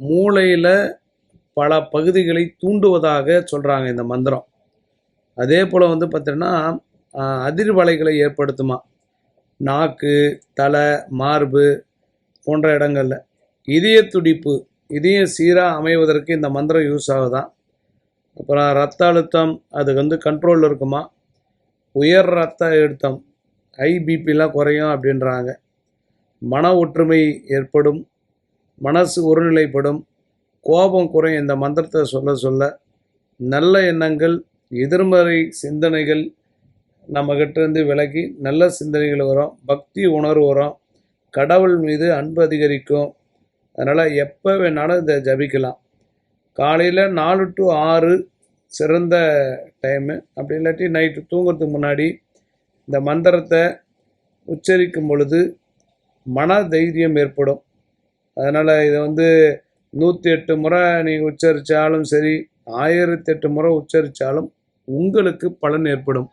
மூளையில் பல பகுதிகளை தூண்டுவதாக சொல்கிறாங்க இந்த மந்திரம். அதே போல் வந்து பார்த்தீங்கன்னா அதிர்வலைகளை ஏற்படுத்துமா. நாக்கு தலை மார்பு போன்ற இடங்களில். இதய துடிப்பு இதயம் சீராக அமைவதற்கு இந்த மந்திரம் யூஸ் ஆகுதான் அப்புறம் ரத்த அழுத்தம் அது வந்து கண்ட்ரோலில் இருக்குமா. உயர் ரத்த அழுத்தம் ஐபிபிலாம் குறையும் அப்படின்றாங்க. மன ஒற்றுமை ஏற்படும். மனசு ஒருநிலைப்படும் கோபம் குறையும் இந்த மந்திரத்தை சொல்ல சொல்ல நல்ல எண்ணங்கள் எதிர்மறை சிந்தனைகள் நம்மகிட்டேருந்து விலகி நல்ல சிந்தனைகள் வரும் பக்தி உணர்வு வரும் கடவுள் மீது அன்பு அதிகரிக்கும். அதனால் எப்போ வேணாலும் இதை ஜபிக்கலாம். காலையில் நாலு டு ஆறு சிறந்த டைமு அப்படி இல்லாட்டி நைட்டு தூங்குறதுக்கு முன்னாடி இந்த மந்திரத்தை உச்சரிக்கும் பொழுது மன தைரியம் ஏற்படும். அதனால் இதை வந்து நூற்றி எட்டு முறை நீங்கள் உச்சரித்தாலும் சரி ஆயிரத்தி எட்டு முறை உச்சரித்தாலும் உங்களுக்கு பலன் ஏற்படும்.